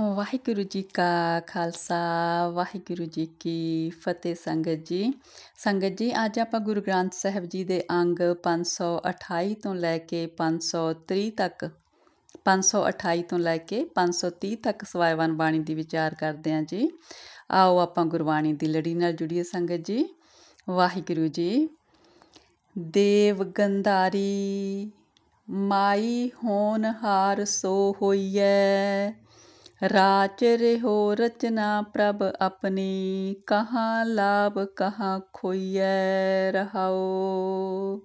ਵਾਹਿਗੁਰੂ ਜੀ ਕਾ ਖਾਲਸਾ ਵਾਹਿਗੁਰੂ ਜੀ ਕੀ ਫਤਿਹ ਸੰਗਤ ਜੀ ਸੰਗਤ ਜੀ ਅੱਜ ਆਪਾਂ ਗੁਰੂ ਗ੍ਰੰਥ ਸਾਹਿਬ ਜੀ ਦੇ ਅੰਗ 528 ਤੋਂ ਲੈ ਕੇ 530 ਤੱਕ 528 ਤੋਂ ਲੈ ਕੇ 530 ਤੱਕ ਸਵਾਇਵਨ ਬਾਣੀ ਦੀ ਵਿਚਾਰ ਕਰਦੇ ਹਾਂ ਜੀ। ਆਓ ਆਪਾਂ ਗੁਰਬਾਣੀ ਦੀ ਲੜੀ ਨਾਲ ਜੁੜੀਏ ਸੰਗਤ ਜੀ। ਵਾਹਿਗੁਰੂ ਜੀ, ਦੇਵ ਗੰਧਾਰੀ, ਮਾਈ ਹੋਨਹਾਰ ਸੋ ਹੋਈਐ। ਰਾਚ ਰਿਹੋ ਰਚਨਾ ਪ੍ਰਭ ਆਪਣੀ, ਕਹਾਂ ਲਾਭ ਕਹਾਂ ਖੋਈਐ ਰਹਾਓ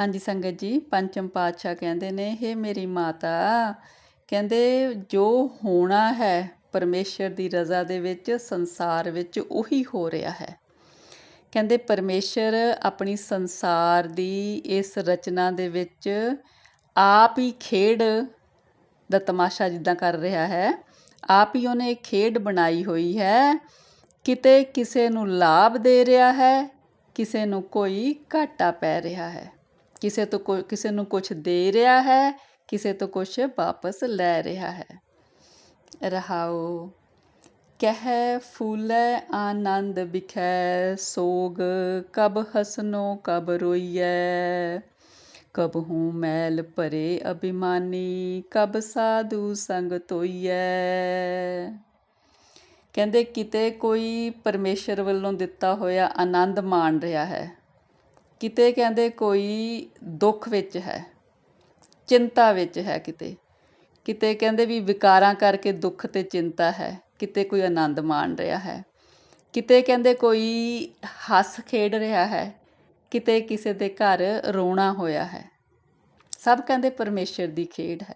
ਹਾਂਜੀ ਸੰਗਤ ਜੀ, ਪੰਚਮ ਪਾਤਸ਼ਾਹ ਕਹਿੰਦੇ ਨੇ ਇਹ ਮੇਰੀ ਮਾਤਾ, ਕਹਿੰਦੇ ਜੋ ਹੋਣਾ ਹੈ ਪਰਮੇਸ਼ਰ ਦੀ ਰਜ਼ਾ ਦੇ ਵਿੱਚ, ਸੰਸਾਰ ਵਿੱਚ ਉਹੀ ਹੋ ਰਿਹਾ ਹੈ। ਕਹਿੰਦੇ ਪਰਮੇਸ਼ਰ ਆਪਣੀ ਸੰਸਾਰ ਦੀ ਇਸ ਰਚਨਾ ਦੇ ਵਿੱਚ ਆਪ ਹੀ ਖੇਡ ਦਾ ਤਮਾਸ਼ਾ ਜਿੱਦਾਂ ਕਰ ਰਿਹਾ ਹੈ। ਆਪ ਹੀ ਉਹਨੇ ਇੱਕ ਖੇਡ ਬਣਾਈ ਹੋਈ ਹੈ। ਕਿਤੇ ਕਿਸੇ ਨੂੰ ਲਾਭ ਦੇ ਰਿਹਾ ਹੈ, ਕਿਸੇ ਨੂੰ ਕੋਈ ਘਾਟਾ ਪੈ ਰਿਹਾ ਹੈ। ਕਿਸੇ ਤੋਂ ਕੋਈ ਕਿਸੇ ਨੂੰ ਕੁਝ ਦੇ ਰਿਹਾ ਹੈ, ਕਿਸੇ ਤੋਂ ਕੁਝ ਵਾਪਸ ਲੈ ਰਿਹਾ ਹੈ। ਰਹਾਓ, ਕਹਿ ਫੂਲੇ ਆਨੰਦ ਬਿਖੈ ਸੋਗ ਕਬ ਹਸਨੋ ਕਬ ਰੋਈਐ। ਕਬ ਹੂੰ ਮੈਲ ਭਰੇ ਅਭਿਮਾਨੀ, ਕਬ ਸਾਧੂ ਸੰਗ ਤੋਈਐ ਕਹਿੰਦੇ, ਕਿਤੇ ਕੋਈ ਪਰਮੇਸ਼ਰ ਵੱਲੋਂ ਦਿੱਤਾ ਹੋਇਆ ਆਨੰਦ ਮਾਣ ਰਿਹਾ ਹੈ। ਕਿਤੇ ਕਹਿੰਦੇ, ਕੋਈ ਦੁੱਖ ਵਿੱਚ ਹੈ, ਚਿੰਤਾ ਵਿੱਚ ਹੈ ਕਿਤੇ। ਕਿਤੇ ਕਹਿੰਦੇ ਵੀ ਵਿਕਾਰਾਂ ਕਰਕੇ ਦੁੱਖ ਤੇ ਚਿੰਤਾ ਹੈ, ਕਿਤੇ ਕੋਈ ਆਨੰਦ ਮਾਣ ਰਿਹਾ ਹੈ। ਕਿਤੇ ਕਹਿੰਦੇ, ਕੋਈ ਹੱਸ ਖੇਡ ਰਿਹਾ ਹੈ ਕਿਤੇ ਕਿਸੇ ਦੇ ਘਰ ਰੋਣਾ ਹੋਇਆ ਹੈ। ਸਭ ਕਹਿੰਦੇ ਪਰਮੇਸ਼ਰ ਦੀ ਖੇਡ ਹੈ।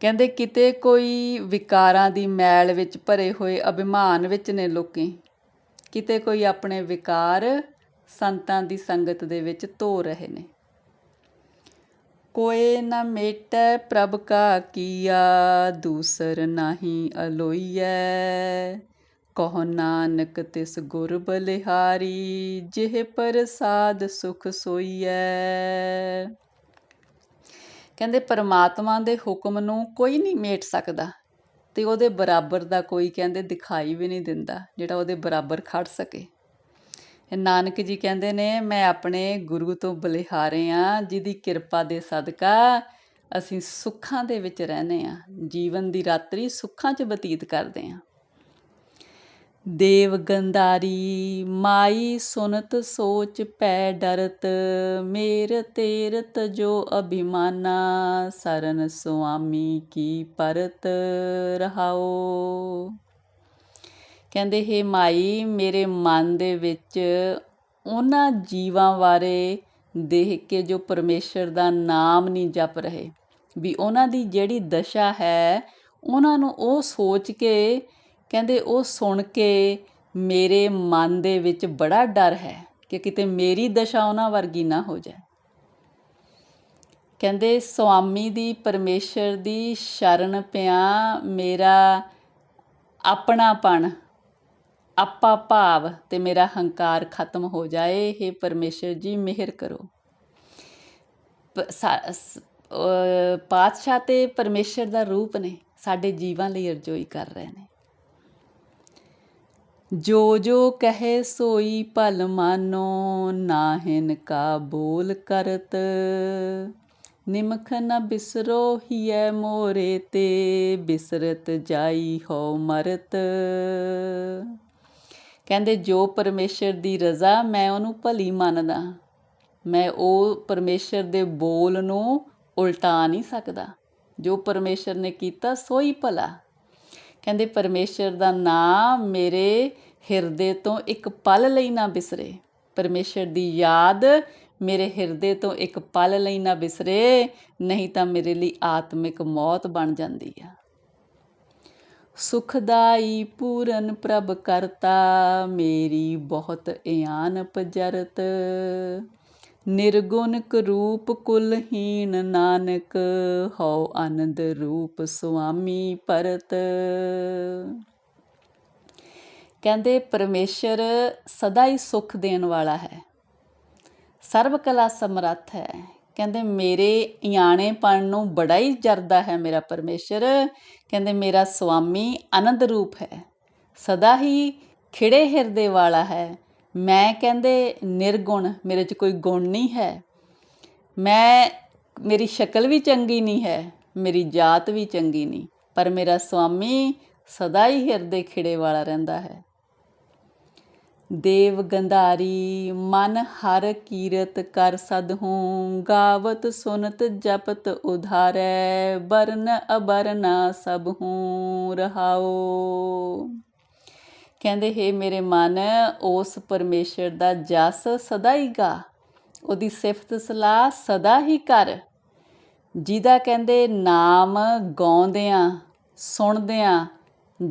ਕਹਿੰਦੇ ਕਿਤੇ ਕੋਈ ਵਿਕਾਰਾਂ ਦੀ ਮੈਲ ਵਿੱਚ ਭਰੇ ਹੋਏ ਅਭਿਮਾਨ ਵਿੱਚ ਨੇ ਲੋਕੀ। ਕਿਤੇ ਕੋਈ ਆਪਣੇ ਵਿਕਾਰ ਸੰਤਾਂ ਦੀ ਸੰਗਤ ਦੇ ਵਿੱਚ ਧੋ ਰਹੇ ਨੇ। ਕੋਏ ਨਾ ਮੇਟੈ ਪ੍ਰਭ ਕਾ ਕੀਆ, ਦੂਸਰ ਨਹੀਂ ਅਲੋਈਐ। ਕਹੋ ਨਾਨਕ ਤਿਸ ਗੁਰ ਬਲਿਹਾਰੀ, ਜਿਹ ਪ੍ਰਸਾਦ ਸੁਖ ਸੋਈਐ। ਕਹਿੰਦੇ ਪਰਮਾਤਮਾ ਦੇ ਹੁਕਮ ਨੂੰ ਕੋਈ ਨਹੀਂ ਮੇਟ ਸਕਦਾ ਤੇ ਉਹਦੇ ਬਰਾਬਰ ਦਾ ਕੋਈ ਕਹਿੰਦੇ ਦਿਖਾਈ ਵੀ ਨਹੀਂ ਦਿੰਦਾ, ਜਿਹੜਾ ਉਹਦੇ ਬਰਾਬਰ ਖੜ ਸਕੇ। ਨਾਨਕ ਜੀ ਕਹਿੰਦੇ ਨੇ, ਮੈਂ ਆਪਣੇ ਗੁਰੂ ਤੋਂ ਬਲਿਹਾਰੇ ਆ ਜਿਹਦੀ ਕਿਰਪਾ ਦੇ ਸਦਕਾ ਅਸੀਂ ਸੁੱਖਾਂ ਦੇ ਵਿੱਚ ਰਹਨੇ ਆ ਜੀਵਨ ਦੀ ਰਾਤਰੀ ਸੁੱਖਾਂ 'ਚ ਬਤੀਤ ਕਰਦੇ ਆ ਦੇਵ ਗੰਧਾਰੀ, ਮਾਈ ਸੁਨਤ ਸੋਚ ਪੈ ਡਰਤ, ਮੇਰ ਤੇਰਤ ਜੋ ਅਭਿਮਾਨਾ, ਸਰਨ ਸੁਆਮੀ ਕੀ ਪਰਤ ਰਹਾਓ। ਕਹਿੰਦੇ, ਹੇ ਮਾਈ, ਮੇਰੇ ਮਨ ਦੇ ਵਿੱਚ ਉਹਨਾਂ ਜੀਵਾਂ ਬਾਰੇ ਦੇਖ ਕੇ ਜੋ ਪਰਮੇਸ਼ਰ ਦਾ ਨਾਮ ਨਹੀਂ ਜਪ ਰਹੇ, ਵੀ ਉਹਨਾਂ ਦੀ ਜਿਹੜੀ ਦਸ਼ਾ ਹੈ, ਉਹਨਾਂ ਨੂੰ ਉਹ ਸੋਚ ਕੇ ਕਹਿੰਦੇ ਉਹ ਸੁਣ ਕੇ ਮੇਰੇ ਮਨ ਦੇ ਵਿੱਚ ਬੜਾ ਡਰ ਹੈ ਕਿ ਕਿਤੇ ਮੇਰੀ ਦਸ਼ਾ ਉਹਨਾਂ ਵਰਗੀ ਨਾ ਹੋ ਜਾਏ। ਕਹਿੰਦੇ, ਸੁਆਮੀ ਦੀ, ਪਰਮੇਸ਼ਰ ਦੀ ਸ਼ਰਨ ਪਿਆ ਮੇਰਾ ਆਪਣਾਪਣ, ਆਪਾ ਭਾਵ ਤੇ ਮੇਰਾ ਹੰਕਾਰ ਖਤਮ ਹੋ ਜਾਏ। ਇਹ ਪਰਮੇਸ਼ਰ ਜੀ, ਮਿਹਰ ਕਰੋ। ਪਾਤਸ਼ਾਹ ਤੇ ਪਰਮੇਸ਼ਰ ਦਾ ਰੂਪ ਨੇ ਸਾਡੇ ਜੀਵਾਂ ਲਈ ਅਰਜ਼ੋਈ ਕਰ ਰਹੇ ਨੇ। ਜੋ ਜੋ ਕਹੇ ਸੋਈ ਭਲ ਮਾਨੋ ਨਾਹਿਨ ਕਾ ਬੋਲ ਕਰਤ। ਨਿਮਖ ਨ ਬਿਸਰੋ ਹੀਐ ਮੋਰੇ ਤੇ, ਬਿਸਰਤ ਜਾਈ ਹੋ ਮਰਤ। ਕਹਿੰਦੇ, ਜੋ ਪਰਮੇਸ਼ਰ ਦੀ ਰਜ਼ਾ, ਮੈਂ ਉਹਨੂੰ ਭਲੀ ਮੰਨਦਾ। ਮੈਂ ਉਹ ਪਰਮੇਸ਼ਰ ਦੇ ਬੋਲ ਨੂੰ ਉਲਟਾ ਨਹੀਂ ਸਕਦਾ। ਜੋ ਪਰਮੇਸ਼ਰ ਨੇ ਕੀਤਾ, ਸੋਈ ਭਲਾ। ਕਹਿੰਦੇ, ਪਰਮੇਸ਼ਰ ਦਾ ਨਾਮ ਮੇਰੇ ਹਿਰਦੇ ਤੋਂ ਇੱਕ ਪਲ ਲਈ ਨਾ ਬਿਸਰੇ। ਪਰਮੇਸ਼ਰ ਦੀ ਯਾਦ ਮੇਰੇ ਹਿਰਦੇ ਤੋਂ ਇੱਕ ਪਲ ਲਈ ਨਾ ਬਿਸਰੇ, ਨਹੀਂ ਤਾਂ ਮੇਰੇ ਲਈ ਆਤਮਿਕ ਮੌਤ ਬਣ ਜਾਂਦੀ ਆ। ਸੁਖਦਾਈ ਪੂਰਨ ਪ੍ਰਭ ਕਰਤਾ, ਮੇਰੀ ਬਹੁਤ ਇਆਨ ਪਜਰਤ। ਨਿਰਗੁਣ ਰੂਪ ਕੁਲਹੀਨ ਨਾਨਕ, ਹਉ ਆਨੰਦ ਰੂਪ ਸੁਆਮੀ ਪਰਤ। ਕਹਿੰਦੇ ਪਰਮੇਸ਼ਰ ਸਦਾ ਹੀ ਸੁਖ ਦੇਣ ਵਾਲਾ ਹੈ। ਸਰਬ ਕਲਾ ਸਮਰੱਥ ਹੈ। ਕਹਿੰਦੇ ਮੇਰੇ ਇਆਣੇਪਣ ਨੂੰ ਬੜਾ ਹੀ ਜਰਦਾ ਹੈ ਮੇਰਾ ਪਰਮੇਸ਼ਰ। ਕਹਿੰਦੇ ਮੇਰਾ ਸੁਆਮੀ ਆਨੰਦ ਰੂਪ ਹੈ। ਸਦਾ ਹੀ ਖਿੜੇ ਹਿਰਦੇ ਵਾਲਾ ਹੈ। ਮੈਂ ਕਹਿੰਦੇ ਨਿਰਗੁਣ, ਮੇਰੇ 'ਚ ਕੋਈ ਗੁਣ ਨਹੀਂ ਹੈ। ਮੈਂ, ਮੇਰੀ ਸ਼ਕਲ ਵੀ ਚੰਗੀ ਨਹੀਂ ਹੈ, ਮੇਰੀ ਜਾਤ ਵੀ ਚੰਗੀ ਨਹੀਂ। ਪਰ ਮੇਰਾ ਸੁਆਮੀ ਸਦਾ ਹੀ ਹਿਰਦੇ ਖਿੜੇ ਵਾਲਾ ਰਹਿੰਦਾ ਹੈ। ਦੇਵ ਗੰਧਾਰੀ, ਮਨ ਹਰ ਕੀਰਤ ਕਰ ਸਦਹੂੰ ਗਾਵਤ ਸੁਨਤ ਜਪਤ ਉਧਾਰੈ, ਬਰਨ ਅਬਰਨਾ ਸਭ ਹੂੰ ਰਹਾਓ ਕਹਿੰਦੇ, ਹੈ ਮੇਰੇ ਮਨ, ਉਸ ਪਰਮੇਸ਼ਰ ਦਾ ਜਸ ਸਦਾ ਹੀ ਗਾ। ਉਹਦੀ ਸਿਫਤ ਸਲਾਹ ਸਦਾ ਹੀ ਕਰ। ਜਿਹਦਾ ਕਹਿੰਦੇ, ਨਾਮ ਗਾਉਂਦਿਆਂ, ਸੁਣਦਿਆਂ,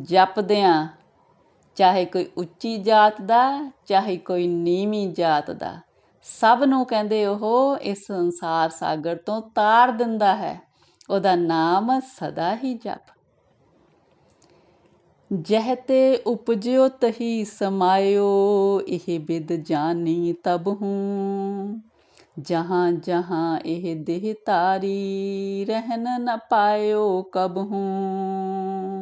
ਜਪਦਿਆਂ ਚਾਹੇ ਕੋਈ ਉੱਚੀ ਜਾਤ ਦਾ, ਚਾਹੇ ਕੋਈ ਨੀਵੀਂ ਜਾਤ ਦਾ। ਸਭ ਨੂੰ ਕਹਿੰਦੇ ਉਹ ਇਸ ਸੰਸਾਰ ਸਾਗਰ ਤੋਂ ਤਾਰ ਦਿੰਦਾ ਹੈ। ਉਹਦਾ ਨਾਮ ਸਦਾ ਹੀ ਜਪ। ਜਹ ਤੇ ਉਪਜਿਓ ਤਹੀ ਸਮਾਇਓ, ਇਹ ਬਿਦ ਜਾਨੀ ਤਬ ਹੂੰ। ਜਹਾਂ ਜਹਾਂ ਇਹ ਦੇਹ ਤਾਰੀ ਰਹਿਨ ਨ ਪਾਇਓ ਕਬ ਹੂੰ।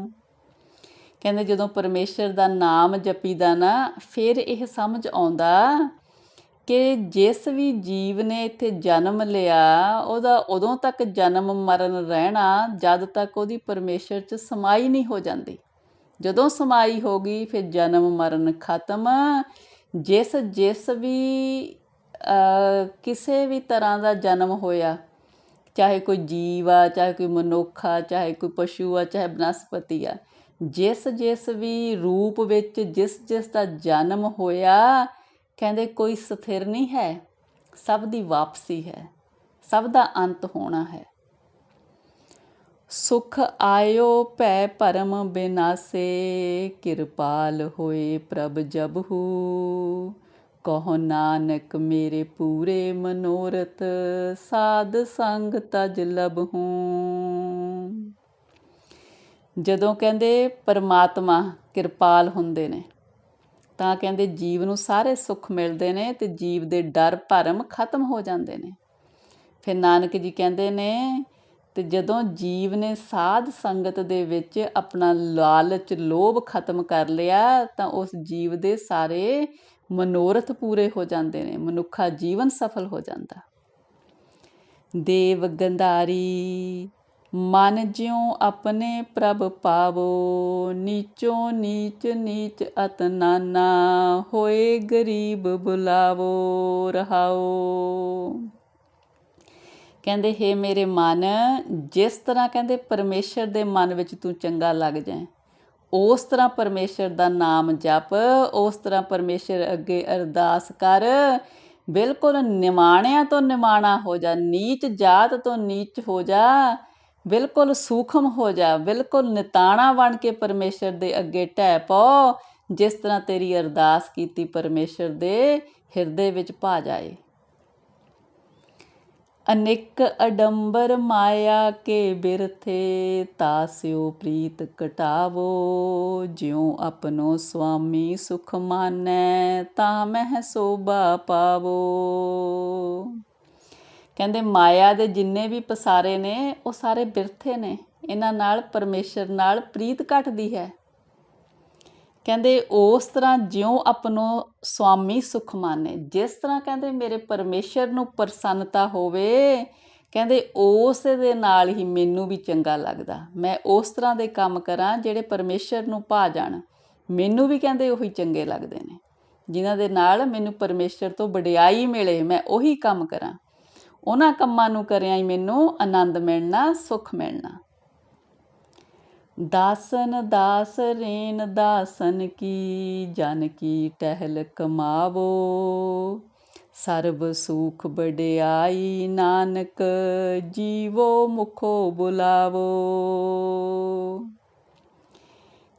ਕਹਿੰਦੇ ਜਦੋਂ ਪਰਮੇਸ਼ਰ ਦਾ ਨਾਮ ਜਪੀਦਾ ਨਾ, ਫਿਰ ਇਹ ਸਮਝ ਆਉਂਦਾ ਕਿ ਜਿਸ ਵੀ ਜੀਵ ਨੇ ਇੱਥੇ ਜਨਮ ਲਿਆ, ਉਹਦਾ ਉਦੋਂ ਤੱਕ ਜਨਮ ਮਰਨ ਰਹਿਣਾ ਜਦ ਤੱਕ ਉਹਦੀ ਪਰਮੇਸ਼ਰ 'ਚ ਸਮਾਈ ਨਹੀਂ ਹੋ ਜਾਂਦੀ। ਜਦੋਂ ਸਮਾਈ ਹੋ ਗਈ, ਫਿਰ ਜਨਮ ਮਰਨ ਖਤਮ। ਜਿਸ ਜਿਸ ਵੀ ਕਿਸੇ ਵੀ ਤਰ੍ਹਾਂ ਦਾ ਜਨਮ ਹੋਇਆ, ਚਾਹੇ ਕੋਈ ਜੀਵ ਆ, ਚਾਹੇ ਕੋਈ ਮਨੁੱਖ ਆ, ਚਾਹੇ ਕੋਈ ਪਸ਼ੂ ਆ, ਚਾਹੇ ਬਨਸਪਤੀ ਆ ਜਿਸ ਜਿਸ ਵੀ ਰੂਪ ਵਿੱਚ ਜਿਸ ਜਿਸ ਦਾ ਜਨਮ ਹੋਇਆ, ਕਹਿੰਦੇ ਕੋਈ ਸਥਿਰ ਨਹੀਂ ਹੈ। ਸਭ ਦੀ ਵਾਪਸੀ ਹੈ। ਸਭ ਦਾ ਅੰਤ ਹੋਣਾ ਹੈ। ਸੁਖ ਆਇਓ ਭੈ ਪਰਮ ਬਿਨਾਸੇ, ਕਿਰਪਾਲ ਹੋਏ ਪ੍ਰਭ ਜਬਹੂ। ਕਹੋ ਨਾਨਕ ਮੇਰੇ ਪੂਰੇ ਮਨੋਰਥ, ਸਾਧ ਸੰਗ ਤਜ ਲਬਹੂ। ਜਦੋਂ ਕਹਿੰਦੇ ਪਰਮਾਤਮਾ ਕਿਰਪਾਲ ਹੁੰਦੇ ਨੇ, ਤਾਂ ਕਹਿੰਦੇ ਜੀਵ ਨੂੰ ਸਾਰੇ ਸੁੱਖ ਮਿਲਦੇ ਨੇ ਤੇ ਜੀਵ ਦੇ ਡਰ ਭਰਮ ਖਤਮ ਹੋ ਜਾਂਦੇ ਨੇ। ਫਿਰ ਨਾਨਕ ਜੀ ਕਹਿੰਦੇ ਨੇ, ਤੇ ਜਦੋਂ ਜੀਵ ਨੇ ਸਾਧ ਸੰਗਤ ਦੇ ਵਿੱਚ ਆਪਣਾ ਲਾਲਚ, ਲੋਭ ਖਤਮ ਕਰ ਲਿਆ, ਤਾਂ ਉਸ ਜੀਵ ਦੇ ਸਾਰੇ ਮਨੋਰਥ ਪੂਰੇ ਹੋ ਜਾਂਦੇ ਨੇ, ਮਨੁੱਖਾ ਜੀਵਨ ਸਫਲ ਹੋ ਜਾਂਦਾ। ਦੇਵ ਗੰਧਾਰੀ ਮਨ ਜਿਉ ਆਪਣੇ ਪ੍ਰਭ ਪਾਵੋ, ਨੀਚੋ ਨੀਚ ਨੀਚ ਅਤ ਨਾਨਾ, ਹੋਏ ਗਰੀਬ ਬੁਲਾਵੋ, ਰਹਾਓ। ਕਹਿੰਦੇ, ਹੈ ਮੇਰੇ ਮਨ, ਜਿਸ ਤਰ੍ਹਾਂ ਕਹਿੰਦੇ, ਪਰਮੇਸ਼ਰ ਦੇ ਮਨ ਵਿੱਚ ਤੂੰ ਚੰਗਾ ਲੱਗ ਜਾਏ, ਉਸ ਤਰ੍ਹਾਂ ਪਰਮੇਸ਼ਰ ਦਾ ਨਾਮ ਜਪ, ਉਸ ਤਰ੍ਹਾਂ ਪਰਮੇਸ਼ਰ ਅੱਗੇ ਅਰਦਾਸ ਕਰ। ਬਿਲਕੁਲ ਨਿਮਾਣਿਆਂ ਤੋਂ ਨਿਮਾਣਾ ਹੋ ਜਾ, ਨੀਚ ਜਾਤ ਤੋਂ ਨੀਚ ਹੋ ਜਾ ਬਿਲਕੁਲ ਸੂਖਮ ਹੋ ਜਾ, ਬਿਲਕੁਲ ਨਿਤਾਣਾ ਬਣ ਕੇ ਪਰਮੇਸ਼ਰ ਦੇ ਅੱਗੇ ਢਹਿ ਪਾਓ ਜਿਸ ਤਰ੍ਹਾਂ ਤੇਰੀ ਅਰਦਾਸ ਕੀਤੀ ਪਰਮੇਸ਼ਰ ਦੇ ਹਿਰਦੇ ਵਿੱਚ ਭਾ ਜਾਏ। ਅਨੇਕ ਅਡੰਬਰ ਮਾਇਆ ਕੇ ਬਿਰਥੇ ਤਾਸਿਓ ਪ੍ਰੀਤ ਕਟਾਵੋ। ਜਿਉ ਆਪਣੋ ਸੁਆਮੀ ਸੁਖ ਮਾਨੈ, ਤਾਂ ਮਹਿ ਸੋਭਾ ਪਾਵੋ। ਕਹਿੰਦੇ ਮਾਇਆ ਦੇ ਜਿੰਨੇ ਵੀ ਪਸਾਰੇ ਨੇ, ਉਹ ਸਾਰੇ ਬਿਰਥੇ ਨੇ। ਇਹਨਾਂ ਨਾਲ ਪਰਮੇਸ਼ਰ ਨਾਲ ਪ੍ਰੀਤ ਘਟਦੀ ਹੈ। ਕਹਿੰਦੇ ਉਸ ਤਰ੍ਹਾਂ ਜਿਉ ਆਪਣੋ ਸੁਆਮੀ ਸੁਖ ਮਾਨੇ। ਜਿਸ ਤਰ੍ਹਾਂ ਕਹਿੰਦੇ ਮੇਰੇ ਪਰਮੇਸ਼ਰ ਨੂੰ ਪ੍ਰਸੰਨਤਾ ਹੋਵੇ, ਕਹਿੰਦੇ ਉਸ ਦੇ ਨਾਲ ਹੀ ਮੈਨੂੰ ਵੀ ਚੰਗਾ ਲੱਗਦਾ। ਮੈਂ ਉਸ ਤਰ੍ਹਾਂ ਦੇ ਕੰਮ ਕਰਾਂ ਜਿਹੜੇ ਪਰਮੇਸ਼ਰ ਨੂੰ ਭਾ ਜਾਣ। ਮੈਨੂੰ ਵੀ ਕਹਿੰਦੇ ਉਹੀ ਚੰਗੇ ਲੱਗਦੇ ਨੇ। ਜਿਨ੍ਹਾਂ ਦੇ ਨਾਲ ਮੈਨੂੰ ਪਰਮੇਸ਼ਰ ਤੋਂ ਵਡਿਆਈ ਮਿਲੇ, ਮੈਂ ਉਹੀ ਕੰਮ ਕਰਾਂ। ਉਹਨਾਂ ਕੰਮਾਂ ਨੂੰ ਕਰਿਆ ਹੀ ਮੈਨੂੰ ਆਨੰਦ ਮਿਲਣਾ, ਸੁਖ ਮਿਲਣਾ। ਦਾਸਨ ਦਾਸ ਰੇਨ ਦਾਸਨ ਕੀ, ਜਨ ਕੀ ਟਹਿਲ ਕਮਾਵੋ। ਸਰਬ ਸੁਖ ਬੜਿਆਈ ਨਾਨਕ, ਜੀਵੋ ਮੁਖੋ ਬੁਲਾਵੋ।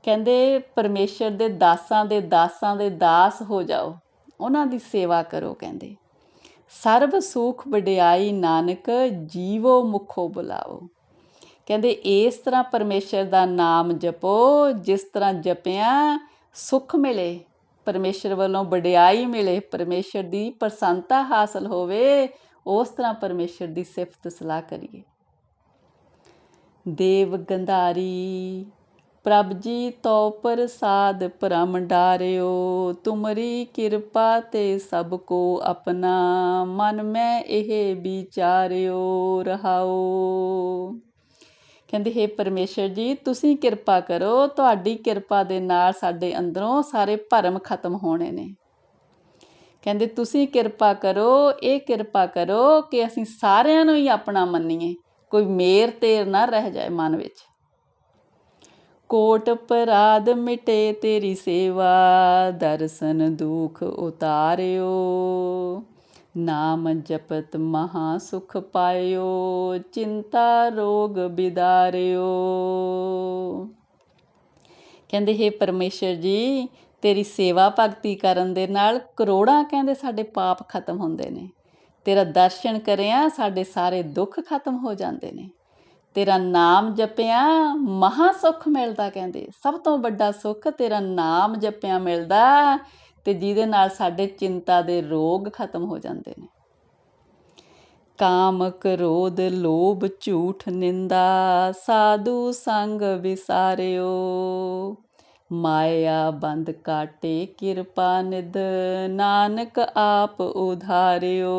ਕਹਿੰਦੇ ਪਰਮੇਸ਼ਰ ਦੇ ਦਾਸਾਂ ਦੇ ਦਾਸਾਂ ਦੇ ਦਾਸ ਹੋ ਜਾਓ, ਉਹਨਾਂ ਦੀ ਸੇਵਾ ਕਰੋ, ਕਹਿੰਦੇ। ਸਰਬ ਸੁਖ ਵਡਿਆਈ ਨਾਨਕ ਜੀਵੋ ਮੁਖੋ ਬੁਲਾਓ। ਕਹਿੰਦੇ, ਇਸ ਤਰ੍ਹਾਂ ਪਰਮੇਸ਼ਰ ਦਾ ਨਾਮ ਜਪੋ, ਜਿਸ ਤਰ੍ਹਾਂ ਜਪਿਆ, ਸੁਖ ਮਿਲੇ। ਪਰਮੇਸ਼ਰ ਵੱਲੋਂ ਵਡਿਆਈ ਮਿਲੇ, ਪਰਮੇਸ਼ਰ ਦੀ ਪ੍ਰਸੰਨਤਾ ਹਾਸਲ ਹੋਵੇ, ਉਸ ਤਰ੍ਹਾਂ ਪਰਮੇਸ਼ਰ ਦੀ ਸਿਫਤ ਸਲਾਹ ਕਰੀਏ। ਦੇਵ ਗੰਧਾਰੀ ਪ੍ਰਭ ਜੀ ਤੋ ਪ੍ਰਸਾਦ ਪਰਮ ਡਾਰਿਓ ਤੁਮਰੀ ਕਿਰਪਾ ਤੇ ਸਭ ਕੋ ਆਪਣਾ। ਮਨ ਮੈਂ ਇਹ ਵਿਚਾਰਿਓ, ਰਹਾਓ। ਕਹਿੰਦੇ, ਹੈ ਪਰਮੇਸ਼ਰ ਜੀ, ਤੁਸੀਂ ਕਿਰਪਾ ਕਰੋ, ਤੁਹਾਡੀ ਕਿਰਪਾ ਦੇ ਨਾਲ ਸਾਡੇ ਅੰਦਰੋਂ ਸਾਰੇ ਭਰਮ ਖਤਮ ਹੋਣੇ ਨੇ। ਕਹਿੰਦੇ, ਤੁਸੀਂ ਕਿਰਪਾ ਕਰੋ, ਇਹ ਕਿਰਪਾ ਕਰੋ ਕਿ ਅਸੀਂ ਸਾਰਿਆਂ ਨੂੰ ਹੀ ਆਪਣਾ ਮੰਨੀਏ। ਕੋਈ ਮੇਰ ਤੇਰ ਨਾ ਰਹਿ ਜਾਏ ਮਨ ਵਿੱਚ। ਕੋਟ ਪਰਾਧ ਮਿਟੇ ਤੇਰੀ ਸੇਵਾ, ਦਰਸ਼ਨ ਦੁਖ ਉਤਾਰਿਓ। ਨਾਮ ਜਪਤ ਮਹਾ ਸੁਖ ਪਾਇਓ, ਚਿੰਤਾ ਰੋਗ ਬਿਦਾਰਿਓ। ਕਹਿੰਦੇ, ਹੈ ਪਰਮੇਸ਼ਰ ਜੀ, ਤੇਰੀ ਸੇਵਾ ਭਗਤੀ ਕਰਨ ਦੇ ਨਾਲ ਕਰੋੜਾਂ ਕਹਿੰਦੇ ਸਾਡੇ ਪਾਪ ਖਤਮ ਹੁੰਦੇ ਨੇ। ਤੇਰਾ ਦਰਸ਼ਨ ਕਰਿਆ, ਸਾਡੇ ਸਾਰੇ ਦੁੱਖ ਖਤਮ ਹੋ ਜਾਂਦੇ ਨੇ। ਤੇਰਾ ਨਾਮ ਜਪਿਆ, ਮਹਾ ਸੁਖ ਮਿਲਦਾ ਕਹਿੰਦੇ। ਸਭ ਤੋਂ ਵੱਡਾ ਸੁਖ ਤੇਰਾ ਨਾਮ ਜਪਿਆ ਮਿਲਦਾ ਤੇ ਜਿਹਦੇ ਨਾਲ ਸਾਡੇ ਚਿੰਤਾ ਦੇ ਰੋਗ ਖਤਮ ਹੋ ਜਾਂਦੇ ਨੇ। ਕਾਮ ਕ੍ਰੋਧ ਲੋਭ ਝੂਠ ਨਿੰਦਾ, ਸਾਧੂ ਸੰਗ ਵਿਸਾਰਿਓ। ਮਾਇਆ ਬੰਦ ਕਾਟੇ ਕਿਰਪਾ ਨਿਦ ਨਾਨਕ ਆਪ ਉਧਾਰਿਓ।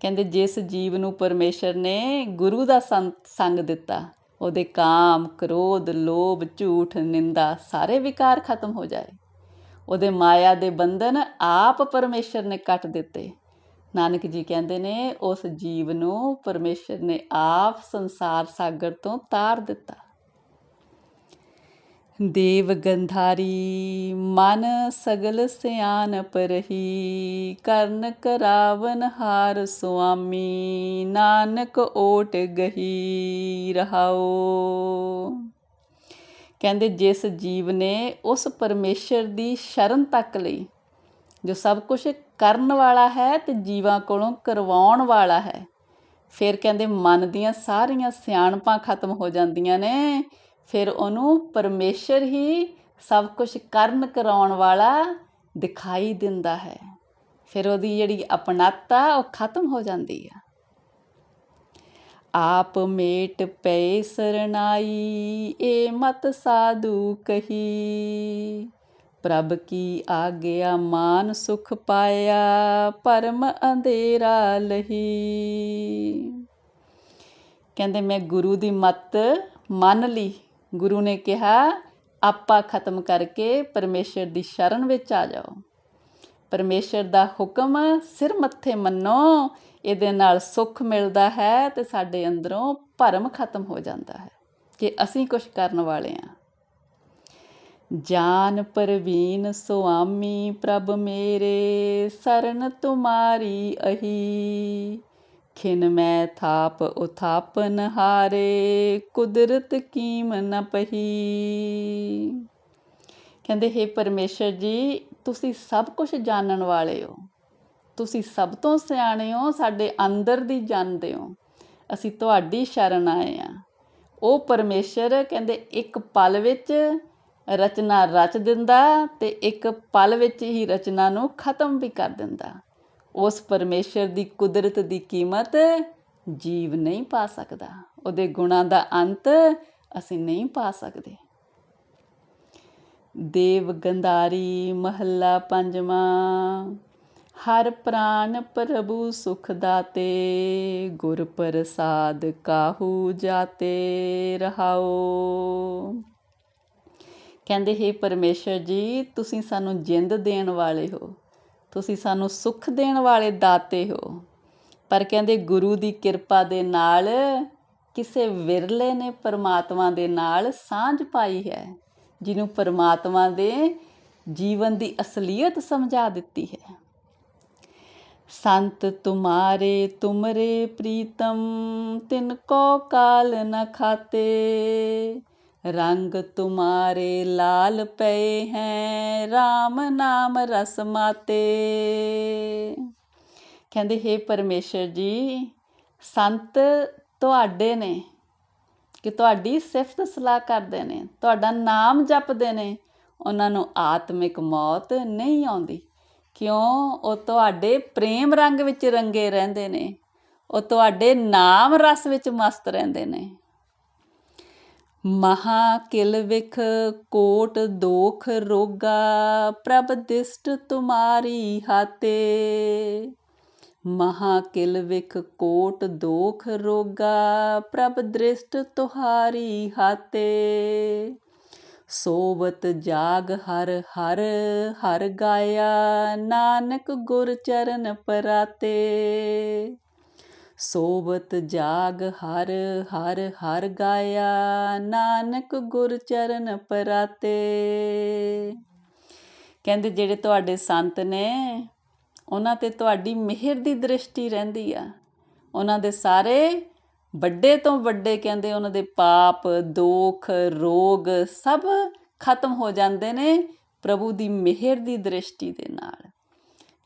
ਕਹਿੰਦੇ ਜਿਸ ਜੀਵ ਨੂੰ ਪਰਮੇਸ਼ਰ ਨੇ ਗੁਰੂ ਦਾ ਸੰਗ ਦਿੱਤਾ, ਉਹਦੇ ਕਾਮ, ਕ੍ਰੋਧ, ਲੋਭ, ਝੂਠ, ਨਿੰਦਾ ਸਾਰੇ ਵਿਕਾਰ ਖਤਮ ਹੋ ਜਾਏ। ਉਹਦੇ ਮਾਇਆ ਦੇ ਬੰਧਨ ਆਪ ਪਰਮੇਸ਼ਰ ਨੇ ਕੱਟ ਦਿੱਤੇ। ਨਾਨਕ ਜੀ ਕਹਿੰਦੇ ਨੇ, ਉਸ ਜੀਵ ਨੂੰ ਪਰਮੇਸ਼ਰ ਨੇ ਆਪ ਸੰਸਾਰ ਸਾਗਰ ਤੋਂ ਤਾਰ ਦਿੱਤਾ। ਦੇਵ ਗੰਧਾਰੀ ਮਨ ਸਗਲ ਸਿਆਨ ਰਹੀ ਕਰਨ ਕਰਾਵਨ ਹਾਰ ਸੁਆਮੀ, ਨਾਨਕ ਓਟ ਗਹੀ ਰਹਾਓ। ਕਹਿੰਦੇ ਜਿਸ ਜੀਵ ਨੇ ਉਸ ਪਰਮੇਸ਼ਰ ਦੀ ਸ਼ਰਨ ਤੱਕ ਲਈ, ਜੋ ਸਭ ਕੁਝ ਕਰਨ ਵਾਲਾ ਹੈ ਤੇ ਜੀਵਾਂ ਕੋਲੋਂ ਕਰਵਾਉਣ ਵਾਲਾ ਹੈ, ਫਿਰ ਕਹਿੰਦੇ ਮਨ ਦੀਆਂ ਸਾਰੀਆਂ ਸਿਆਣਪਾਂ ਖਤਮ ਹੋ ਜਾਂਦੀਆਂ ਨੇ। ਫਿਰ ਉਹਨੂੰ ਪਰਮੇਸ਼ਰ ਹੀ ਸਭ ਕੁਝ ਕਰਨ ਕਰਾਉਣ ਵਾਲਾ ਦਿਖਾਈ ਦਿੰਦਾ ਹੈ। ਫਿਰ ਉਹਦੀ ਜਿਹੜੀ ਅਪਣਾਤਾ ਉਹ ਖਤਮ ਹੋ ਜਾਂਦੀ ਆ। ਆਪ ਮੇਟ ਪੈ ਸਰਨਾਈ ਏ ਮਤ ਸਾਧੂ ਕਹੀ। ਪ੍ਰਭ ਕੀ ਆਗਿਆ ਮਾਨ ਸੁਖ ਪਾਇਆ, ਪਰਮ ਅੰਧੇਰਾ ਲਹੀ। ਕਹਿੰਦੇ ਮੈਂ ਗੁਰੂ ਦੀ ਮਤ ਮੰਨ ਲਈ। ਗੁਰੂ ਨੇ ਕਿਹਾ, ਆਪਾ ਖਤਮ ਕਰਕੇ ਪਰਮੇਸ਼ਰ ਦੀ ਸ਼ਰਨ ਵਿੱਚ ਆ ਜਾਓ। ਪਰਮੇਸ਼ਰ ਦਾ ਹੁਕਮ ਸਿਰ ਮੱਥੇ ਮੰਨੋ, ਇਹਦੇ ਨਾਲ ਸੁੱਖ ਮਿਲਦਾ ਹੈ ਤੇ ਸਾਡੇ ਅੰਦਰੋਂ ਭਰਮ ਖਤਮ ਹੋ ਜਾਂਦਾ ਹੈ ਕਿ ਅਸੀਂ ਕੁਝ ਕਰਨ ਵਾਲੇ ਆ ਜਾਨ ਪਰਵੀਨ ਸੁਆਮੀ ਪ੍ਰਭ ਮੇਰੇ, ਸਰਨ ਤੁਮਾਰੀ ਅਹੀ। ਖਿਨ ਮੈਂ ਥਾਪ ਉਥਾਪਨ ਹਾਰੇ, ਕੁਦਰਤ ਕੀਮ ਨ ਪਹੀ। ਕਹਿੰਦੇ, ਹੈ ਪਰਮੇਸ਼ਰ ਜੀ, ਤੁਸੀਂ ਸਭ ਕੁਝ ਜਾਣਨ ਵਾਲੇ ਹੋ। ਤੁਸੀਂ ਸਭ ਤੋਂ ਸਿਆਣੇ ਹੋ, ਸਾਡੇ ਅੰਦਰ ਦੀ ਜਾਣਦੇ ਹੋ। ਅਸੀਂ ਤੁਹਾਡੀ ਸ਼ਰਨ ਆਏ ਆ ਉਹ ਪਰਮੇਸ਼ਰ, ਕਹਿੰਦੇ, ਇੱਕ ਪਲ ਵਿੱਚ ਰਚਨਾ ਰਚ ਦਿੰਦਾ ਤੇ ਇੱਕ ਪਲ ਵਿੱਚ ਹੀ ਰਚਨਾ ਨੂੰ ਖਤਮ ਵੀ ਕਰ ਦਿੰਦਾ। ਉਸ ਪਰਮੇਸ਼ਰ ਦੀ ਕੁਦਰਤ ਦੀ ਕੀਮਤ ਜੀਵ ਨਹੀਂ ਪਾ ਸਕਦਾ। ਉਹਦੇ ਗੁਣਾਂ ਦਾ ਅੰਤ ਅਸੀਂ ਨਹੀਂ ਪਾ ਸਕਦੇ। ਦੇਵ ਗੰਧਾਰੀ ਮਹੱਲਾ ਪੰਜਵਾਂ, ਹਰ ਪ੍ਰਾਨ ਪ੍ਰਭੂ ਸੁਖ ਦਾਤੇ, ਗੁਰ ਪ੍ਰਸਾਦ ਕਾਹੂ ਜਾਤੇ ਰਹਾਓ। ਕਹਿੰਦੇ, ਹੈ ਪਰਮੇਸ਼ਰ ਜੀ, ਤੁਸੀਂ ਸਾਨੂੰ ਜਿੰਦ ਦੇਣ ਵਾਲੇ ਹੋ। ਤੁਸੀਂ ਸਾਨੂੰ ਸੁੱਖ ਦੇਣ ਵਾਲੇ ਦਾਤੇ ਹੋ। ਪਰ ਕਹਿੰਦੇ ਗੁਰੂ ਦੀ ਕਿਰਪਾ ਦੇ ਨਾਲ ਕਿਸੇ ਵਿਰਲੇ ਨੇ ਪਰਮਾਤਮਾ ਦੇ ਨਾਲ ਸਾਂਝ ਪਾਈ ਹੈ, ਜਿਹਨੂੰ ਪਰਮਾਤਮਾ ਦੇ ਜੀਵਨ ਦੀ ਅਸਲੀਅਤ ਸਮਝਾ ਦਿੱਤੀ ਹੈ। ਸੰਤ ਤੁਮਾਰੇ ਤੁਮਰੇ ਪ੍ਰੀਤਮ ਤਿਨ ਕੋ ਕਾਲ ਨ ਖਾਤੇ। रंग तुम्हारे लाल पे हैं राम ਨਾਮ ਰਸ ਮਾਤੇ ਕਹਿੰਦੇ ਹੈ ਪਰਮੇਸ਼ਰ ਜੀ ਸੰਤ ਤੁਹਾਡੇ ਨੇ ਕਿ ਤੁਹਾਡੀ ਸਿਫਤ ਸਲਾਹ ਕਰਦੇ ਨੇ ਤੁਹਾਡਾ ਨਾਮ ਜਪਦੇ ਨੇ ਉਹਨਾਂ ਨੂੰ ਆਤਮਿਕ ਮੌਤ ਨਹੀਂ ਆਉਂਦੀ ਕਿਉਂ ਉਹ ਤੁਹਾਡੇ ਪ੍ਰੇਮ ਰੰਗ ਵਿੱਚ ਰੰਗੇ ਰਹਿੰਦੇ ਨੇ ਉਹ ਤੁਹਾਡੇ ਨਾਮ ਰਸ ਵਿੱਚ ਮਸਤ ਰਹਿੰਦੇ ਨੇ ਮਹਾ ਕਿਲ ਵਿਖ ਕੋਟ ਦੋਖ ਰੋਗਾ, ਪ੍ਰਭ ਦਿਸਟ ਤੁਮਾਰੀ ਹਾਤੇ। ਮਹਾ ਕਿਲ ਵਿਖ ਕੋਟ ਦੋਖ ਰੋਗਾ, ਪ੍ਰਭ ਦ੍ਰਿਸ਼ਟ ਤੁਹਾਰੀ ਹਾਤੇ। ਸੋਵਤ ਜਾਗ ਹਰ ਹਰ ਹਰ ਗਾਇਆ, ਨਾਨਕ ਗੁਰ ਚਰਨ ਪਰਾਤੇ। ਸੋਬਤ ਜਾਗ ਹਰ ਹਰ ਹਰ ਗਾਇਆ, ਨਾਨਕ ਗੁਰ ਚਰਨ ਪਰਾਤੇ। ਕਹਿੰਦੇ ਜਿਹੜੇ ਤੁਹਾਡੇ ਸੰਤ ਨੇ, ਉਹਨਾਂ ਤੇ ਤੁਹਾਡੀ ਮਿਹਰ ਦੀ ਦ੍ਰਿਸ਼ਟੀ ਰਹਿੰਦੀ ਆ। ਉਹਨਾਂ ਦੇ ਸਾਰੇ ਵੱਡੇ ਤੋਂ ਵੱਡੇ ਕਹਿੰਦੇ ਉਹਨਾਂ ਦੇ ਪਾਪ, ਦੋਖ, ਰੋਗ ਸਭ ਖਤਮ ਹੋ ਜਾਂਦੇ ਨੇ ਪ੍ਰਭੂ ਦੀ ਮਿਹਰ ਦੀ ਦ੍ਰਿਸ਼ਟੀ ਦੇ ਨਾਲ।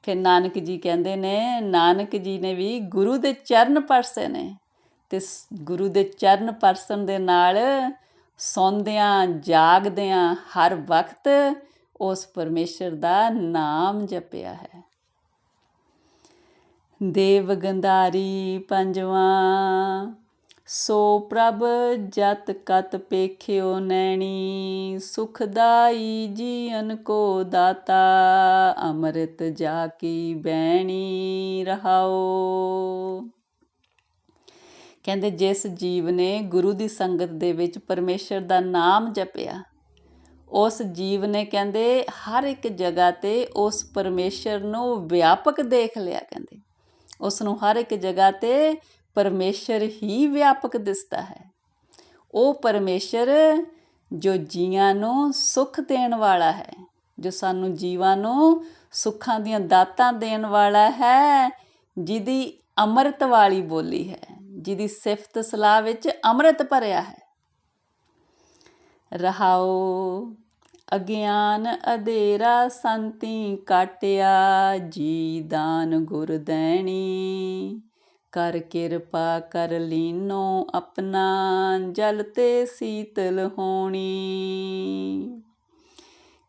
ਫਿਰ ਨਾਨਕ ਜੀ ਕਹਿੰਦੇ ਨੇ, ਨਾਨਕ ਜੀ ਨੇ ਵੀ ਗੁਰੂ ਦੇ ਚਰਨ ਪਰਸੇ ਨੇ। ਤੇ ਗੁਰੂ ਦੇ ਚਰਨ ਪਰਸਨ ਦੇ ਨਾਲ ਸੌਂਦਿਆਂ, ਜਾਗਦਿਆਂ ਹਰ ਵਕਤ ਉਸ ਪਰਮੇਸ਼ਰ ਦਾ ਨਾਮ ਜਪਿਆ ਹੈ। ਦੇਵ ਗੰਧਾਰੀ ਪੰਜਵਾਂ ਸੋ ਪ੍ਰਭ ਜਤ ਕਤ ਪੇਖਿਓ ਨੈਣੀ ਸੁਖਦਾਈ ਜੀਵਨ ਕੋ ਦਾਤਾ, ਅੰਮ੍ਰਿਤ ਜਾ ਕੀ ਬੈਣੀ ਰਹਾਓ। ਕਹਿੰਦੇ ਜਿਸ ਜੀਵ ਨੇ ਗੁਰੂ ਦੀ ਸੰਗਤ ਦੇ ਵਿੱਚ ਪਰਮੇਸ਼ਰ ਦਾ ਨਾਮ ਜਪਿਆ, ਉਸ ਜੀਵ ਨੇ ਕਹਿੰਦੇ ਹਰ ਇੱਕ ਜਗ੍ਹਾ ਤੇ ਉਸ ਪਰਮੇਸ਼ਰ ਨੂੰ ਵਿਆਪਕ ਦੇਖ ਲਿਆ ਕਹਿੰਦੇ, ਉਸ ਨੂੰ ਹਰ ਇੱਕ ਜਗ੍ਹਾ ਤੇ ਪਰਮੇਸ਼ਰ ਹੀ ਵਿਆਪਕ ਦਿਸਦਾ ਹੈ। ਉਹ ਪਰਮੇਸ਼ਰ ਜੋ ਜੀਆਂ ਨੂੰ ਸੁੱਖ ਦੇਣ ਵਾਲਾ ਹੈ, ਜੋ ਸਾਨੂੰ ਜੀਵਾਂ ਨੂੰ ਸੁੱਖਾਂ ਦੀਆਂ ਦਾਤਾਂ ਦੇਣ ਵਾਲਾ ਹੈ, ਜਿਹਦੀ ਅੰਮ੍ਰਿਤ ਵਾਲੀ ਬੋਲੀ ਹੈ, ਜਿਹਦੀ ਸਿਫਤ ਸਲਾਹ ਵਿੱਚ ਅੰਮ੍ਰਿਤ ਭਰਿਆ ਹੈ। ਰਹਾਓ, ਅਗਿਆਨ ਅਧੇਰਾ ਸੰਤੀ ਕਾਟਿਆ, ਜੀ ਦਾਨ ਗੁਰ ਦੇਣੀ। ਕਰ ਕਿਰਪਾ ਕਰ ਲੀਨੋ ਆਪਣਾ ਜਲ ਤੇ ਸੀਤਲ ਹੋਣੀ।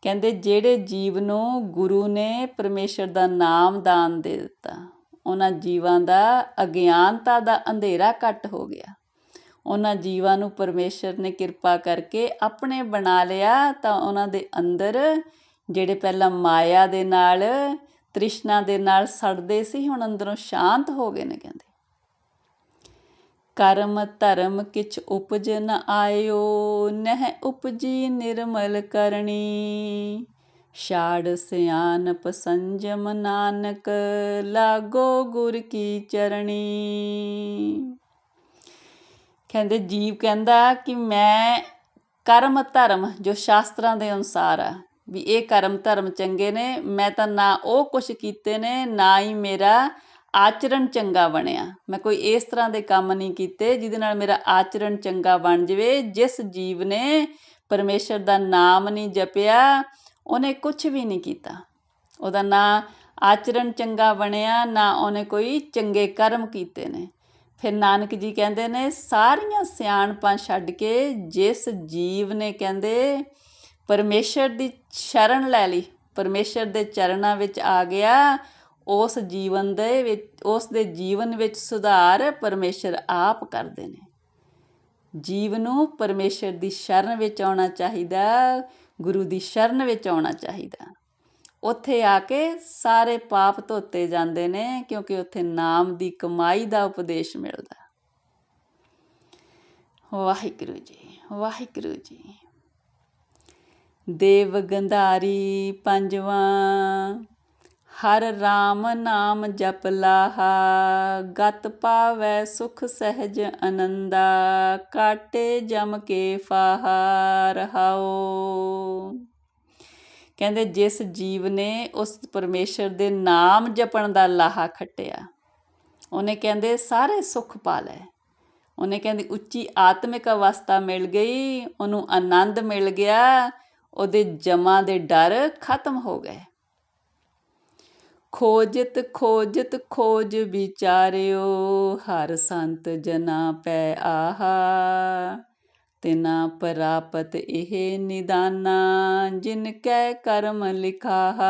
ਕਹਿੰਦੇ ਜਿਹੜੇ ਜੀਵ ਨੂੰ ਗੁਰੂ ਨੇ ਪਰਮੇਸ਼ਰ ਦਾ ਨਾਮ ਦਾਨ ਦੇ ਦਿੱਤਾ, ਉਹਨਾਂ ਜੀਵਾਂ ਦਾ ਅਗਿਆਨਤਾ ਦਾ ਅੰਧੇਰਾ ਕੱਟ ਹੋ ਗਿਆ। ਉਹਨਾਂ ਜੀਵਾਂ ਨੂੰ ਪਰਮੇਸ਼ਰ ਨੇ ਕਿਰਪਾ ਕਰਕੇ ਆਪਣੇ ਬਣਾ ਲਿਆ ਤਾਂ ਉਹਨਾਂ ਦੇ ਅੰਦਰ ਜਿਹੜੇ ਪਹਿਲਾਂ ਮਾਇਆ ਦੇ ਨਾਲ, ਤ੍ਰਿਸ਼ਨਾ ਦੇ ਨਾਲ ਸੜਦੇ ਸੀ, ਹੁਣ ਅੰਦਰੋਂ ਸ਼ਾਂਤ ਹੋ ਗਏ ਨੇ ਕਹਿੰਦੇ। ਕਰਮ ਧਰਮ ਕਿਛ ਉਪਜ ਨ ਆਇਓ, ਨਹਿ ਉਪਜੀ ਨਿਰਮਲ ਕਰਨੀ ਛਾੜ ਸਿਆਨਪ ਸੰਜਮ ਨਾਨਕ, ਲਾਗੋ ਗੁਰ ਕੀ ਚਰਣੀ। ਕਹਿੰਦੇ, ਜੀਵ ਕਹਿੰਦਾ ਕਿ ਮੈਂ ਕਰਮ ਧਰਮ, ਜੋ ਸ਼ਾਸਤਰਾਂ ਦੇ ਅਨੁਸਾਰ ਆ, ਵੀ ਇਹ ਕਰਮ ਧਰਮ ਚੰਗੇ ਨੇ, ਮੈਂ ਤਾਂ ਨਾ ਉਹ ਕੁਛ ਕੀਤੇ ਨੇ, ਨਾ ਹੀ ਮੇਰਾ ਆਚਰਣ ਚੰਗਾ ਬਣਿਆ। ਮੈਂ ਕੋਈ ਇਸ ਤਰ੍ਹਾਂ ਦੇ ਕੰਮ ਨਹੀਂ ਕੀਤੇ ਜਿਹਦੇ ਨਾਲ ਮੇਰਾ ਆਚਰਣ ਚੰਗਾ ਬਣ ਜਾਵੇ। ਜਿਸ ਜੀਵ ਨੇ ਪਰਮੇਸ਼ਰ ਦਾ ਨਾਮ ਨਹੀਂ ਜਪਿਆ, ਉਹਨੇ ਕੁਝ ਵੀ ਨਹੀਂ ਕੀਤਾ। ਉਹਦਾ ਨਾ ਆਚਰਣ ਚੰਗਾ ਬਣਿਆ, ਨਾ ਉਹਨੇ ਕੋਈ ਚੰਗੇ ਕਰਮ ਕੀਤੇ ਨੇ। ਫਿਰ ਨਾਨਕ ਜੀ ਕਹਿੰਦੇ ਨੇ, ਸਾਰੀਆਂ ਸਿਆਣਪਾਂ ਛੱਡ ਕੇ ਜਿਸ ਜੀਵ ਨੇ ਕਹਿੰਦੇ, ਪਰਮੇਸ਼ਰ ਦੀ ਸ਼ਰਨ ਲੈ ਲਈ। ਪਰਮੇਸ਼ਰ ਦੇ ਚਰਨਾਂ ਵਿੱਚ ਆ ਗਿਆ। ਉਸ ਜੀਵਨ ਦੇ ਵਿੱਚ, ਉਸ ਦੇ ਜੀਵਨ ਵਿੱਚ ਸੁਧਾਰ ਪਰਮੇਸ਼ਰ ਆਪ ਕਰਦੇ ਨੇ। ਜੀਵ ਨੂੰ ਪਰਮੇਸ਼ਰ ਦੀ ਸ਼ਰਨ ਵਿੱਚ ਆਉਣਾ ਚਾਹੀਦਾ, ਗੁਰੂ ਦੀ ਸ਼ਰਨ ਵਿੱਚ ਆਉਣਾ ਚਾਹੀਦਾ। ਉੱਥੇ ਆ ਕੇ ਸਾਰੇ ਪਾਪ ਧੋਤੇ ਜਾਂਦੇ ਨੇ, ਕਿਉਂਕਿ ਉੱਥੇ ਨਾਮ ਦੀ ਕਮਾਈ ਦਾ ਉਪਦੇਸ਼ ਮਿਲਦਾ। ਵਾਹਿਗੁਰੂ ਜੀ ਵਾਹਿਗੁਰੂ ਜੀ। ਦੇਵ ਗੰਧਾਰੀ ਪੰਜਵਾਂ ਹਰ RAM ਨਾਮ ਜਪ ਲਾਹਾ, ਗਤ ਪਾਵੈ ਸੁਖ ਸਹਿਜ ਆਨੰਦਾ ਕਾਟੇ ਜਮ ਕੇ ਫਾਹਾ ਰਹਾਓ। ਕਹਿੰਦੇ ਜਿਸ ਜੀਵ ਨੇ ਉਸ ਪਰਮੇਸ਼ਰ ਦੇ ਨਾਮ ਜਪਣ ਦਾ ਲਾਹਾ ਖੱਟਿਆ, ਉਹਨੇ ਕਹਿੰਦੇ ਸਾਰੇ ਸੁੱਖ ਪਾ ਲਏ। ਉਹਨੇ ਕਹਿੰਦੀ ਉੱਚੀ ਆਤਮਿਕ ਅਵਸਥਾ ਮਿਲ ਗਈ, ਉਹਨੂੰ ਆਨੰਦ ਮਿਲ ਗਿਆ, ਉਹਦੇ ਜਮਾਂ ਦੇ ਡਰ ਖਤਮ ਹੋ ਗਏ। ਖੋਜਤ ਖੋਜਤ, ਖੋਜ ਵਿਚਾਰਿਓ, ਹਰ ਸੰਤ ਜਨਾ ਪੈ ਆਹਾ। ਤਿਨਾ ਪ੍ਰਾਪਤ ਇਹ ਨਿਦਾਨਾ, ਜਿਨ ਕੈ ਕਰਮ ਲਿਖਾਹਾ।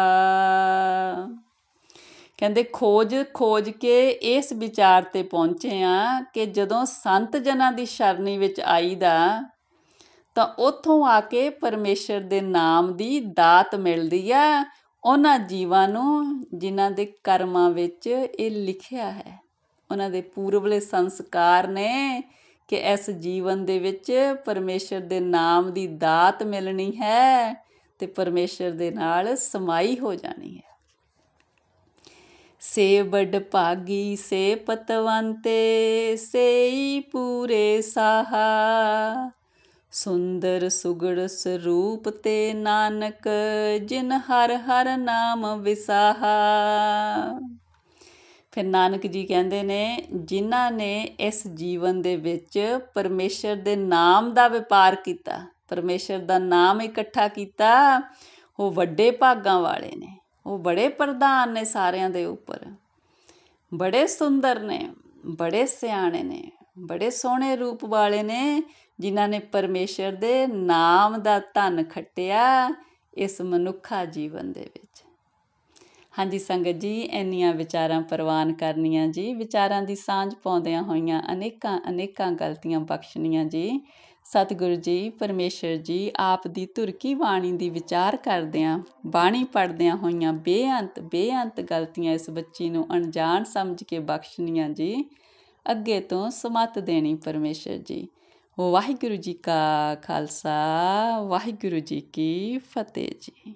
ਕਹਿੰਦੇ ਖੋਜ ਖੋਜ ਕੇ ਇਸ ਵਿਚਾਰ ਤੇ ਪਹੁੰਚੇ ਆ ਕਿ ਜਦੋਂ ਸੰਤ ਜਨਾਂ ਦੀ ਸ਼ਰਨੀ ਵਿੱਚ ਆਈਦਾ, ਤਾਂ ਉੱਥੋਂ ਆ ਕੇ ਪਰਮੇਸ਼ਰ ਦੇ ਨਾਮ ਦੀ ਦਾਤ ਮਿਲਦੀ ਆ। ਉਹਨਾਂ ਜੀਵਾਂ ਨੂੰ ਜਿਨ੍ਹਾਂ ਦੇ ਕਰਮਾਂ ਵਿੱਚ ਇਹ ਲਿਖਿਆ ਹੈ। ਉਹਨਾਂ ਦੇ ਪੂਰਵਲੇ ਸੰਸਕਾਰ ਨੇ ਕਿ ਇਸ ਜੀਵਨ ਦੇ ਵਿੱਚ ਪਰਮੇਸ਼ਰ ਦੇ ਨਾਮ ਦੀ ਦਾਤ ਮਿਲਣੀ ਹੈ ਤੇ ਪਰਮੇਸ਼ਰ ਦੇ ਨਾਲ ਸਮਾਈ ਹੋ ਜਾਣੀ ਹੈ। ਸੇ ਬੜ ਭਾਗੀ, ਸੇ ਪਤਵੰਤੇ, ਸੇਈ ਪੂਰੇ ਸਾਹਾ। ਸੁੰਦਰ ਸੁਗੜ ਸਰੂਪ ਤੇ ਨਾਨਕ, ਜਿਨ ਹਰ ਹਰ ਨਾਮ ਵਿਸਾਹਾ। ਫਿਰ ਨਾਨਕ ਜੀ ਕਹਿੰਦੇ ਨੇ, ਜਿਨ੍ਹਾਂ ਨੇ ਇਸ ਜੀਵਨ ਦੇ ਵਿੱਚ ਪਰਮੇਸ਼ਰ ਦੇ ਨਾਮ ਦਾ ਵਪਾਰ ਕੀਤਾ, ਪਰਮੇਸ਼ਰ ਦਾ ਨਾਮ ਇਕੱਠਾ ਕੀਤਾ, ਉਹ ਵੱਡੇ ਭਾਗਾਂ ਵਾਲੇ ਨੇ, ਉਹ ਬੜੇ ਪ੍ਰਧਾਨ ਨੇ ਸਾਰਿਆਂ ਦੇ ਉੱਪਰ। ਬੜੇ ਸੁੰਦਰ ਨੇ, ਬੜੇ ਸਿਆਣੇ ਨੇ। ਬੜੇ ਸੋਹਣੇ ਰੂਪ ਵਾਲੇ ਨੇ, ਜਿਨ੍ਹਾਂ ਨੇ ਪਰਮੇਸ਼ਰ ਦੇ ਨਾਮ ਦਾ ਧਨ ਖੱਟਿਆ ਇਸ ਮਨੁੱਖਾ ਜੀਵਨ ਦੇ ਵਿੱਚ। ਹਾਂਜੀ ਸੰਗਤ ਜੀ, ਇੰਨੀਆਂ ਵਿਚਾਰਾਂ ਪ੍ਰਵਾਨ ਕਰਨੀਆਂ ਜੀ, ਵਿਚਾਰਾਂ ਦੀ ਸਾਂਝ ਪਾਉਂਦਿਆਂ ਹੋਈਆਂ ਅਨੇਕਾਂ ਅਨੇਕਾਂ ਗਲਤੀਆਂ ਬਖਸ਼ਣੀਆਂ ਜੀ। ਸਤਿਗੁਰੂ ਜੀ, ਪਰਮੇਸ਼ਰ ਜੀ, ਆਪ ਦੀ ਧੁਰਕੀ ਬਾਣੀ ਦੀ ਵਿਚਾਰ ਕਰਦਿਆਂ, ਬਾਣੀ ਪੜਦਿਆਂ ਹੋਈਆਂ ਬੇਅੰਤ ਬੇਅੰਤ ਗਲਤੀਆਂ ਇਸ ਬੱਚੀ ਨੂੰ ਅਣਜਾਣ ਸਮਝ ਕੇ ਬਖਸ਼ਣੀਆਂ ਜੀ। ਅੱਗੇ ਤੋਂ ਸਮਤ ਦੇਣੀ ਪਰਮੇਸ਼ਰ ਜੀ। ਵਾਹਿਗੁਰੂ ਜੀ ਕਾ ਖਾਲਸਾ, ਵਾਹਿਗੁਰੂ ਜੀ ਕੀ ਫਤਿਹ ਜੀ।